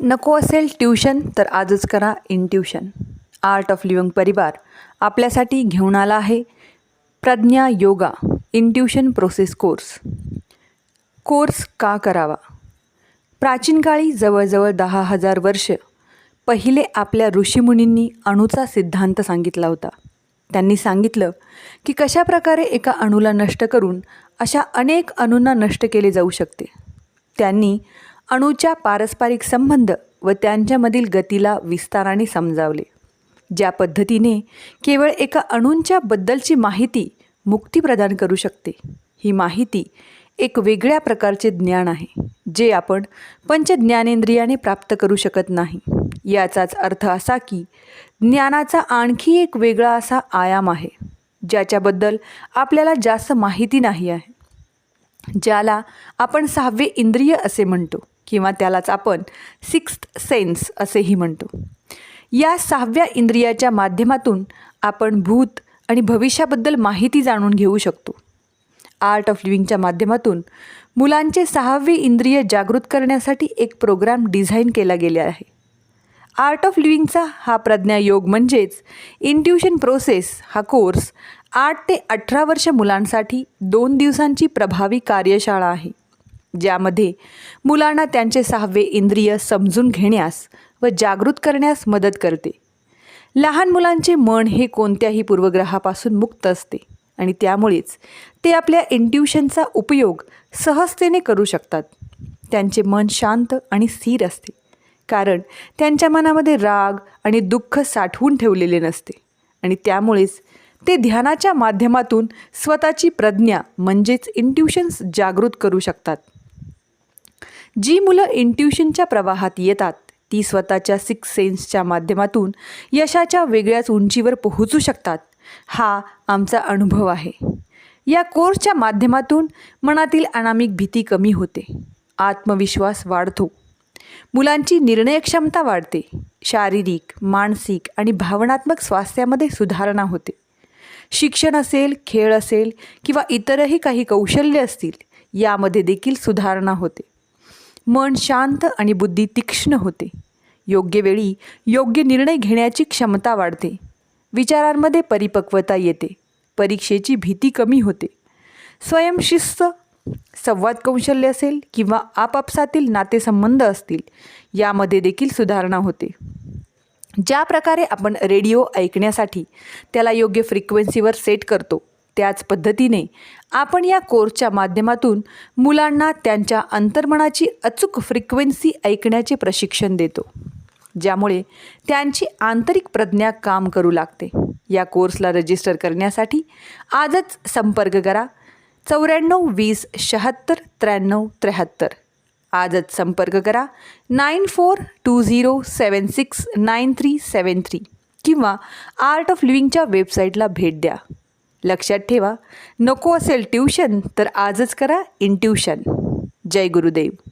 नको असेल ट्युशन तर आजच करा इंट्युशन आर्ट ऑफ लिव्हिंग परिवार. आपल्यासाठी घेऊन आला आहे Pragya yoga intuition process course course का करावा? प्राचीन काळी जवळजवळ दहा हजार वर्ष पहिले आपल्या ऋषीमुनींनी अणूचा सिद्धांत सांगितला होता. त्यांनी सांगितलं की कशाप्रकारे एका अणूला नष्ट करून अशा अनेक अणूंना नष्ट केले जाऊ शकते. त्यांनी अणूच्या पारस्परिक संबंध व त्यांच्यामधील गतीला विस्ताराने समजावले ज्या पद्धतीने केवळ एका अणूंच्या बद्दलची माहिती मुक्ती प्रदान करू शकते. ही माहिती एक वेगळ्या प्रकारचे ज्ञान आहे जे आपण पंचज्ञानेंद्रियाने प्राप्त करू शकत नाही. याचाच अर्थ असा की ज्ञानाचा आणखी एक वेगळा असा आयाम आहे ज्याच्याबद्दल आपल्याला जास्त माहिती नाही आहे ज्याला आपण सहावे इंद्रिय असे म्हणतो. किंवा त्यालाच आपण सिक्स्थ सेन्स असेही म्हणतो. या सहाव्या इंद्रियाच्या माध्यमातून आपण भूत आणि भविष्याबद्दल माहिती जाणून घेऊ शकतो. आर्ट ऑफ लिव्हिंगच्या माध्यमातून मुलांचे सहावे इंद्रिय जागृत करण्यासाठी एक प्रोग्राम डिझाईन केला गेला आहे. आर्ट ऑफ लिव्हिंगचा हा प्रज्ञायोग म्हणजेच इंट्युशन प्रोसेस हा कोर्स आठ ते अठरा वर्ष मुलांसाठी दोन दिवसांची प्रभावी कार्यशाळा आहे. ज्यामध्ये मुलांना त्यांचे सहावे इंद्रिय समजून घेण्यास व जागृत करण्यास मदत करते. लहान मुलांचे मन हे कोणत्याही पूर्वग्रहापासून मुक्त असते आणि त्यामुळेच ते आपल्या इंट्युशनचा उपयोग सहजतेने करू शकतात. त्यांचे मन शांत आणि स्थिर असते कारण त्यांच्या मनामध्ये राग आणि दुःख साठवून ठेवलेले नसते आणि त्यामुळेच ते ध्यानाच्या माध्यमातून स्वतःची प्रज्ञा म्हणजेच इंट्युशन्स जागृत करू शकतात. जी मुलं इंट्युशनच्या प्रवाहात येतात ती स्वतःच्या सिक्स सेन्सच्या माध्यमातून यशाच्या वेगळ्याच उंचीवर पोहोचू शकतात. हा आमचा अनुभव आहे. या कोर्सच्या माध्यमातून मनातील अनामिक भीती कमी होते. आत्मविश्वास वाढतो. मुलांची निर्णय क्षमता वाढते. शारीरिक मानसिक आणि भावनात्मक स्वास्थ्यामध्ये सुधारणा होते. शिक्षण असेल खेळ असेल किंवा इतरही काही कौशल्य असतील यामध्ये देखील सुधारणा होते. मन शांत आणि बुद्धी तीक्ष्ण होते. योग्य वेळी योग्य निर्णय घेण्याची क्षमता वाढते. विचारांमध्ये परिपक्वता येते. परीक्षेची भीती कमी होते. स्वयंशिस्त संवाद कौशल्य असेल किंवा आपापसातील नातेसंबंध असतील यामध्ये देखील सुधारणा होते. ज्या प्रकारे आपण रेडिओ ऐकण्यासाठी त्याला योग्य फ्रिक्वेन्सीवर सेट करतो त्याच पद्धतीने आपण या कोर्सच्या माध्यमातून मुलांना त्यांच्या अंतर्मनाची अचूक फ्रिक्वेन्सी ऐकण्याचे प्रशिक्षण देतो ज्यामुळे त्यांची आंतरिक प्रज्ञा काम करू लागते. या कोर्सला रजिस्टर करण्यासाठी आजच संपर्क करा. चौऱ्याण्णव वीस शहात्तर त्र्याण्णव त्र्याहत्तर. आजच संपर्क करा. Nine four two zero seven six nine three seven three किंवा आर्ट ऑफ लिव्हिंगच्या वेबसाईटला भेट द्या. लक्षात ठेवा. नको असेल ट्यूशन तर आजच करा इंट्युशन जय गुरुदेव.